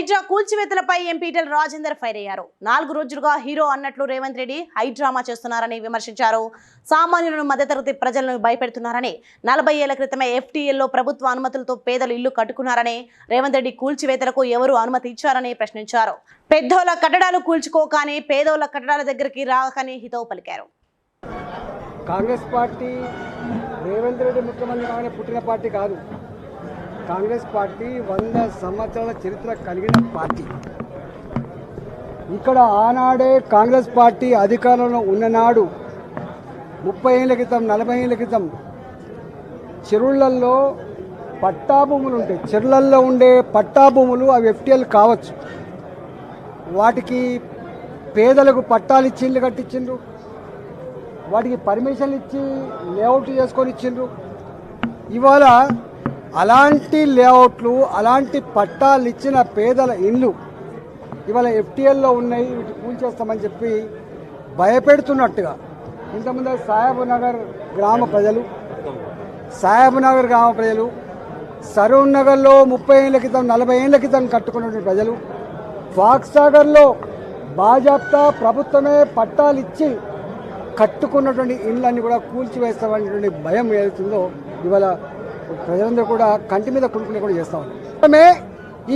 హైడ్రా కూల్చివేతలపై ఎంపీటల్ రాజేందర్ ఫైర్ అయ్యారు. నాలుగు రోజులుగా హీరో అన్నట్లు రేవంత్ రెడ్డి హైడ్రామా చేస్తున్నారని విమర్శించారు. సామాన్యులను మధ్యతరగతి ప్రజలను భయపెడుతున్నారని నలభై ఏళ్ళ క్రితమే ఎఫ్టీఎల్లో ప్రభుత్వ అనుమతులతో పేదలు ఇల్లు కట్టుకున్నారని రేవంత్ రెడ్డి కూల్చివేతలకు ఎవరు అనుమతి ఇచ్చారని ప్రశ్నించారు. పెద్దోళ్ళ కట్టడాలు కూల్చుకోకని పేదోళ్ళ కట్టడాల దగ్గరికి రాకని హితవు పలికారు. కాంగ్రెస్ పార్టీ రేవంత్ రెడ్డి ముఖ్యమంత్రి పుట్టిన పార్టీ కాదు. కాంగ్రెస్ పార్టీ వంద సంవత్సరాల చరిత్ర కలిగిన పార్టీ. ఇక్కడ ఆనాడే కాంగ్రెస్ పార్టీ అధికారంలో ఉన్ననాడు ముప్పై ఏళ్ళ క్రితం నలభై ఏళ్ళ క్రితం చెరువులలో పట్టాభూములు ఉంటాయి. చెరువులలో ఉండే పట్టాభూములు అవి ఎఫ్టీఎల్ కావచ్చు. వాటికి పేదలకు పట్టాలు ఇచ్చిండ్రు కట్టించిండ్రు. వాటికి పర్మిషన్లు ఇచ్చి లేఅవుట్ చేసుకొని ఇచ్చిండ్రు. ఇవాళ అలాంటి లేఅవుట్లు అలాంటి పట్టాలు ఇచ్చిన పేదల ఇల్లు ఇవాళ ఎఫ్టీఎల్లో ఉన్నాయి వీటి కూల్చేస్తామని చెప్పి భయపెడుతున్నట్టుగా. ఇంతకుముందు సాహెబ్ నగర్ గ్రామ ప్రజలు సాహెబ్ నగర్ గ్రామ ప్రజలు సరూన్ నగర్లో ముప్పై ఏళ్ళ క్రితం నలభై ఏళ్ళ క్రితం కట్టుకున్నటువంటి ప్రజలు ఫాక్స్ సాగర్లో బాజాప్తా ప్రభుత్వమే పట్టాలు ఇచ్చి కట్టుకున్నటువంటి ఇళ్ళన్ని కూడా కూల్చివేస్తామనేటువంటి భయం ఏదైతుందో ఇవాళ ప్రజలందరూ కూడా కంటి మీద కుడుకునే కూడా చేస్తా ఉన్నాం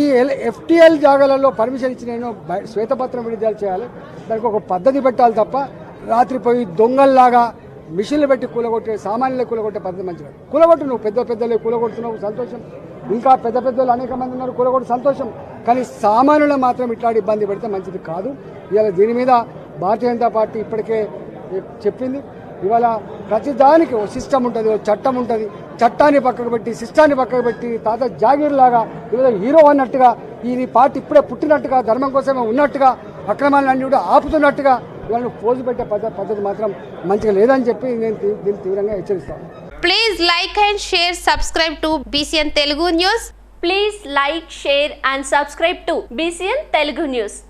ఈ ఎల్ ఎఫ్టీఎల్ జాగాలలో పర్మిషన్ ఇచ్చి నేను శ్వేతపత్రం విడుదల చేయాలి. దానికి ఒక పద్ధతి పెట్టాలి తప్ప రాత్రి పోయి దొంగల్లాగా మిషన్లు పెట్టి కూలగొట్టే సామాన్యులు కూలగొట్టే పద్ధతి మంచిది కూలగొట్టు నువ్వు పెద్ద పెద్దలు కూలగొడుతున్నావు. సంతోషం. ఇంకా పెద్ద పెద్దలు అనేక మంది ఉన్నారు. కూలగొట్టు సంతోషం. కానీ సామాన్యులు మాత్రం ఇట్లాంటి ఇబ్బంది పెడితే మంచిది కాదు. ఇలా దీని మీద భారతీయ జనతా పార్టీ ఇప్పటికే చెప్పింది ఇవాళ ప్రతి దానికి ఓ సిస్టమ్ ఉంటుంది ఓ చట్టం ఉంటుంది. చట్టాన్ని పక్కకు పెట్టి సిస్టాన్ని పక్కకు పెట్టి తాత జాగీర్ లాగా ఇవాళ హీరో అన్నట్టుగా ఈ పార్టీ ఇప్పుడే పుట్టినట్టుగా ధర్మం కోసమే ఉన్నట్టుగా అక్రమాలన్నీ కూడా ఆపుతున్నట్టుగా ఇవాళ పోజు పెట్టే పద్ధతి పద్ధతి మాత్రం మంచిగా లేదని చెప్పి నేను దీన్ని తీవ్రంగా హెచ్చరిస్తాను please like and share subscribe to BCN Telugu news please like share and subscribe to BCN Telugu news